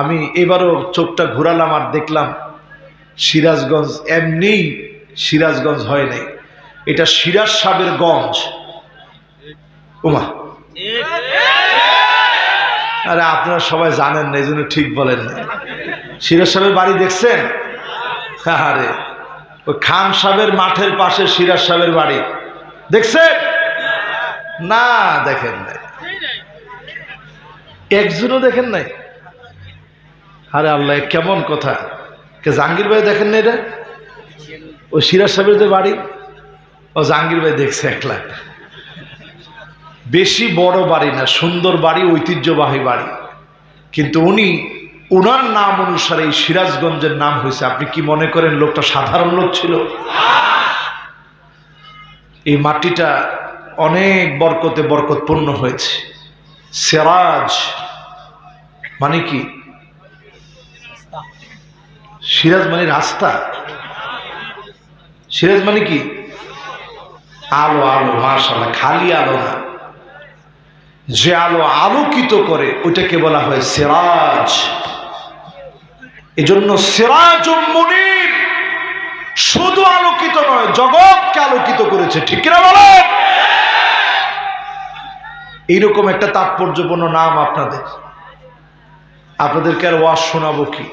আমি এবারও চোখটা ঘুরালাম আর দেখলাম সিরাজগঞ্জ এমনি সিরাজগঞ্জ হয় নাই। এটা সিরাজ সাবের গঞ্জ। উমা। আরে আপনারা সবাই জানেন না এই জন্য ঠিক বলেন না। সিরাজ সাহেবের বাড়ি দেখছেন? আরে, ওই খান সাহেবের মাঠের পাশে সিরাজ সাহেবের বাড়ি। দেখছেন? না, দেখেন নাই। একজনও দেখেন নাই? আরে আল্লাহ কেমন কথা? কে জাহাঙ্গীর ভাই দেখেন না এটা? ও সিরাজ সাহেবের যে বাড়ি? ও জাহাঙ্গীর ভাই দেখছে একলা বেশি বড় বাড়ি না, সুন্দর বাড়ি, ঐতিহ্যবাহী বাড়ি। কিন্তু উনি ওনার নাম অনুসারে এই সিরাজগঞ্জের নাম হয়েছে। আপনি কি মনে করেন লোকটা সাধারণ লোক ছিল? এই মাটিটা অনেক বরকতে বরকতপূর্ণ হয়েছে। সেরাজ মানে কি? সিরাজ মানে রাস্তা। সিরাজ মানে কি? আলো আলো মাশাল্লাহ খালি আলো না। যে আলো আলোকিত করে, ওইটাকে বলা হয় সেরাজ। এজন্য সেরাজ মনির শুধু আলোকিত নয়, জগৎকে আলোকিত করেছে, ঠিক কিনা বলেন? এইরকম একটা তাৎপর্যপূর্ণ নাম আপনাদের। আপনাদেরকে আর ওয়াজ শোনাবো কি?